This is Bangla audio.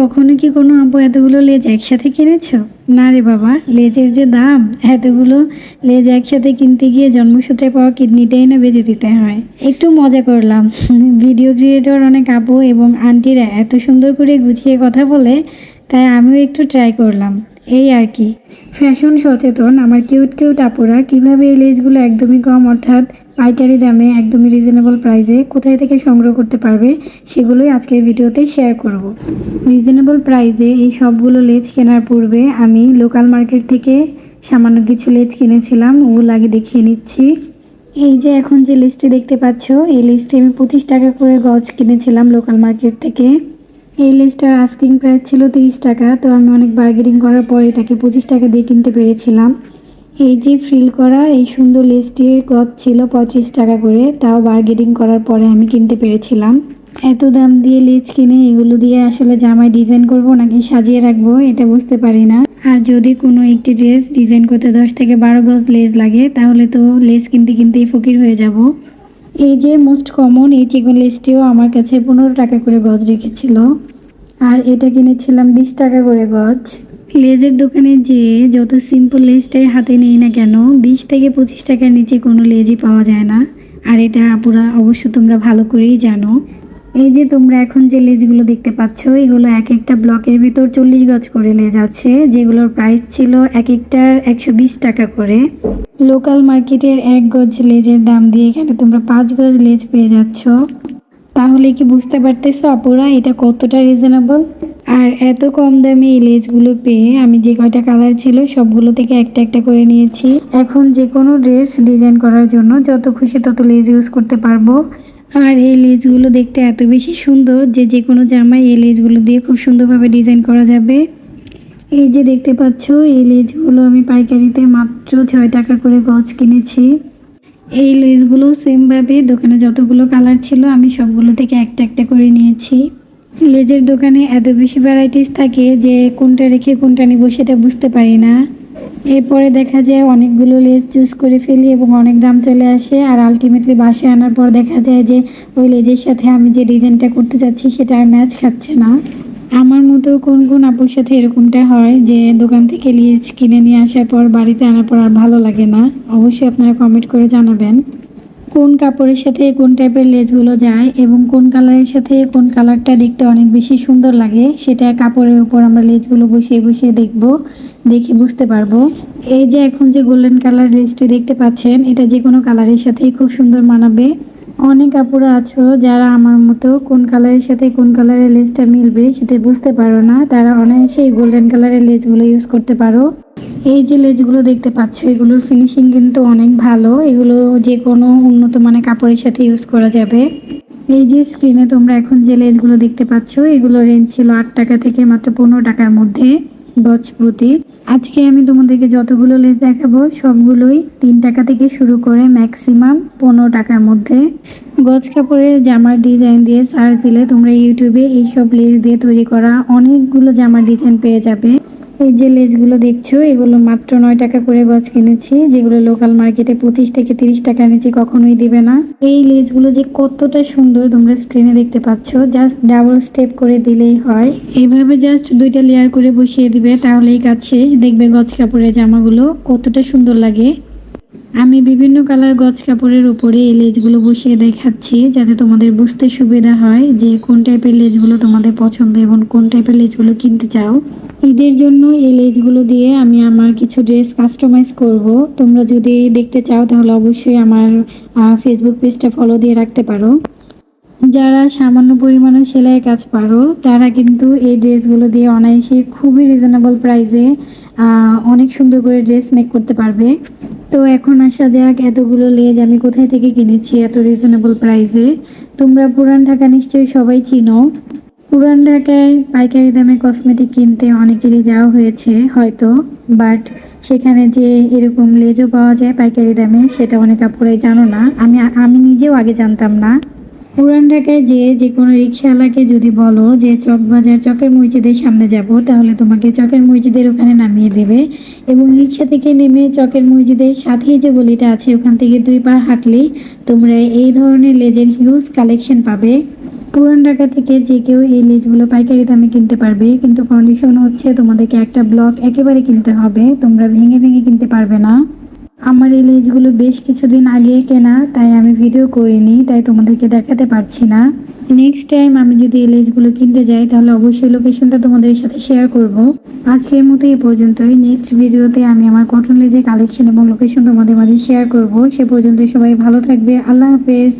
কখনো কি কোনো আপু এতগুলো লেজ একসাথে কিনেছো? না রে বাবা, লেজের যে দাম, এতগুলো লেজ একসাথে কিনতে গিয়ে জন্মসূত্রে পাওয়া কিডনিটাই না বেঁচে দিতে হয়। একটু মজা করলাম। ভিডিও ক্রিয়েটর অনেক আপু এবং আন্টিরা এত সুন্দর করে গুছিয়ে কথা বলে, তাই আমিও একটু ট্রাই করলাম। এই আর কি। ফ্যাশন সচেতন, আমার কিউট কিউট আপুরা কীভাবে এই লেজগুলো একদমই কম, অর্থাৎ পাইকারি দামে একদমই রিজনেবল প্রাইসে কোথায় থেকে সংগ্রহ করতে পারবে সেগুলোই আজকের ভিডিওতে শেয়ার করব। রিজনেবল প্রাইসে এই সবগুলো লেজ কেনার পূর্বে আমি লোকাল মার্কেট থেকে সামান্য কিছু লেজ কিনেছিলাম, ওগুলো আগে দেখিয়ে নিচ্ছি। এই যে এখন যে লিস্টটি দেখতে পাচ্ছ, এই লিস্টে আমি পঁচিশ টাকা করে গজ কিনেছিলাম লোকাল মার্কেট থেকে। এই লিস্টটার আস্কিং প্রাইস ছিল তিরিশ টাকা, তো আমি অনেক বার্গেনিং করার পর এটাকে পঁচিশ টাকা দিয়ে কিনতে পেরেছিলাম। এই যে ফ্রিল করা, এই সুন্দর লেসটির গজ ছিল পঁচিশ টাকা করে, তাও বার্গেনিং করার পরে আমি কিনতে পেরেছিলাম। এত দাম দিয়ে লেজ কিনে এগুলো দিয়ে আসলে জামায় ডিজাইন করব নাকি সাজিয়ে রাখব, এটা বুঝতে পারি না। আর যদি কোনো একটি ড্রেস ডিজাইন করতে দশ থেকে বারো গজ লেজ লাগে, তাহলে তো লেস কিনতে কিনতেই ফকির হয়ে যাব। এই যে মোস্ট কমন এই চিকন লেসটিও আমার কাছে পনেরো টাকা করে গজ রেখেছিল। আর এটা কিনেছিলাম বিশ টাকা করে গজ। লেজের দোকানে যে যত সিম্পল লেজটাই হাতে নেই না কেন, বিশ থেকে পঁচিশ টাকার নিচে কোনো লেজই পাওয়া যায় না। আর এটা আপুরা অবশ্য তোমরা ভালো করেই জানো। এই যে তোমরা এখন যে লেজগুলো দেখতে পাচ্ছ, এগুলো এক একটা ব্লকের ভিতর চল্লিশ গজ করে লেজ আছে, যেগুলোর প্রাইস ছিল এক একটার একশো বিশ টাকা করে। লোকাল মার্কেটের এক গজ লেজের দাম দিয়ে এখানে তোমরা পাঁচ গজ লেজ পেয়ে যাচ্ছ। তাহলে কি বুঝতে পারতেছো আপুরা, এটা কতটা রিজনেবল আর এত কম দামে এই লেসগুলো পেয়ে আমি যে কয়টা কালার ছিল সবগুলো থেকে একটা একটা করে নিয়েছি। এখন যে কোনো ড্রেস ডিজাইন করার জন্য যত খুশি তত লেজ ইউজ করতে পারব। আর এই লেসগুলো দেখতে এত বেশি সুন্দর যে যে কোনো জামায় এই লেসগুলো দিয়ে খুব সুন্দরভাবে ডিজাইন করা যাবে। এই যে দেখতে পাচ্ছ, এই লেজগুলো আমি পাইকারিতে মাত্র ছয় টাকা করে গজ কিনেছি। এই লেসগুলো সেমভাবে দোকানে যতগুলো কালার ছিল আমি সবগুলো থেকে একটা একটা করে নিয়েছি। লেজের দোকানে এত বেশি ভ্যারাইটিস থাকে যে কোনটা রেখে কোনটা নিব সেটা বুঝতে পারি না। এরপরে দেখা যায় অনেকগুলো লেজ চুজ করে ফেলি এবং অনেক দাম চলে আসে আর আলটিমেটলি বাসায় আনার পর দেখা যায় যে ওই লেজের সাথে আমি যে ডিজাইনটা করতে চাচ্ছি সেটা আর ম্যাচ খাচ্ছে না। আমার মতো কোন কোন আপুর সাথে এরকমটা হয় যে দোকান থেকে লেজ কিনে নিয়ে আসার পর, বাড়িতে আনার পর আর ভালো লাগে না? অবশ্যই আপনারা কমেন্ট করে জানাবেন। কোন কাপড়ের সাথে কোন টাইপের লেজগুলো যায় এবং কোন কালারের সাথে কোন কালারটা দেখতে অনেক বেশি সুন্দর লাগে, সেটা কাপড়ের উপর আমরা লেজগুলো বসিয়ে বসিয়ে দেখব, দেখে বুঝতে পারব। এই যে এখন যে গোল্ডেন কালার লেজটি দেখতে পাচ্ছেন, এটা যে কোনো কালারের সাথেই খুব সুন্দর মানাবে। অনেক কাপড় আছো যারা আমার মতো কোন কালারের সাথে কোন কালারের লেজটা মিলবে সেটা বুঝতে পারো না, তারা অনায়াসে এই গোল্ডেন কালারের লেজগুলো ইউজ করতে পারো। এই যে লেজগুলো দেখতে পাচ্ছ, এগুলোর ফিনিশিং কিন্তু অনেক ভালো। এগুলো যে কোনো উন্নত মানের কাপড়ের সাথে ইউজ করা যাবে। এই যে স্ক্রিনে তোমরা এখন যে লেজগুলো দেখতে পাচ্ছ এগুলো রেঞ্জ ছিল আট টাকা থেকে মাত্র পনেরো টাকার মধ্যে গজ প্রতি। আজকে আমি তোমাদেরকে যতগুলো লেজ দেখাবো, সবগুলোই তিন টাকা থেকে শুরু করে ম্যাক্সিমাম পনেরো টাকার মধ্যে। গজ কাপড়ের জামার ডিজাইন দিয়ে সার্চ দিলে তোমরা ইউটিউবে এইসব লেজ দিয়ে তৈরি করা অনেকগুলো জামার ডিজাইন পেয়ে যাবে। এই যে লেজগুলো দেখছ, এগুলো মাত্র নয় টাকা করে গজ কিনেছি, যেগুলো লোকাল মার্কেটে পঁচিশ থেকে তিরিশ টাকা নিচে কখনোই দিবে না। এই লেজগুলো যে কতটা সুন্দর তোমরা স্ক্রিনে দেখতে পাচ্ছ জাস্ট ডাবল স্টেপ করে দিলেই হয়। এইভাবে জাস্ট দুইটা লেয়ার করে বসিয়ে দিবে, তাহলেই কাজ শেষ। দেখবে গজ কাপড়ের জামাগুলো কতটা সুন্দর লাগে। আমি বিভিন্ন কালার গজ কাপড়ের উপরে এই লেজগুলো বসিয়ে দেখাচ্ছি, যাতে তোমাদের বুঝতে সুবিধা হয় যে কোন টাইপের লেজগুলো তোমাদের পছন্দ এবং কোন টাইপের লেজগুলো কিনতে চাও। ঈদের জন্য এই লেজগুলো দিয়ে আমি আমার কিছু ড্রেস কাস্টমাইজ করব। তোমরা যদি দেখতে চাও তাহলে অবশ্যই আমার ফেসবুক পেজটা ফলো দিয়ে রাখতে পারো। যারা সামান্য পরিমাণে সেলাই কাজ পারো, তারা কিন্তু এই ড্রেসগুলো দিয়ে অনায়াসে খুবই রিজনেবল প্রাইসে অনেক সুন্দর করে ড্রেস মেক করতে পারবে। তো এখন আসা যাক এতগুলো লেজ আমি কোথায় থেকে কিনেছি এত রিজনেবল প্রাইসে তোমরা পুরান ঢাকা নিশ্চয়ই সবাই চিনো। পুরান ঢাকায় পাইকারি দামে কসমেটিক কিনতে অনেকেরই যাওয়া হয়েছে হয়তো বাট সেখানে যে এরকম লেজও পাওয়া যায় পাইকারি দামে, সেটা অনেক আপুরাই জানো না। আমি আমি নিজেও আগে জানতাম না। পুরান ঢাকায় যে যে কোনো রিক্সাওয়ালাকে যদি বলো যে চক বাজার, চকের মসজিদের সামনে যাব, তাহলে তোমাকে চকের মসজিদের ওখানে নামিয়ে দেবে এবং রিক্সা থেকে নেমে চকের মসজিদের সাথেই যে গলিটা আছে, ওখান থেকে দুই পা হাঁটলেই তোমরা এই ধরনের লেজের হিউজ কালেকশন পাবে। পুরান ঢাকা থেকে যে কেউ এই লেজগুলো পাইকারি দামে কিনতে পারবে, কিন্তু কন্ডিশন হচ্ছে তোমাদেরকে একটা ব্লক একেবারে কিনতে হবে, তোমরা ভেঙে ভেঙে কিনতে পারবে না। আমার এই লেজগুলো বেশ কিছুদিন আগে কেনা, তাই আমি ভিডিও করিনি, তাই তোমাদেরকে দেখাতে পারছি না। নেক্সট টাইম আমি যদি এই লেজগুলো কিনতে যাই, তাহলে অবশ্যই লোকেশনটা তোমাদের সাথে শেয়ার করব। আজকের মতো এই পর্যন্তই। নেক্সট ভিডিওতে আমি আমার কটন লেজের কালেকশন এবং লোকেশন তোমাদের মাঝে শেয়ার করব। সে পর্যন্ত সবাই ভালো থাকবে। আল্লাহ হাফেজ।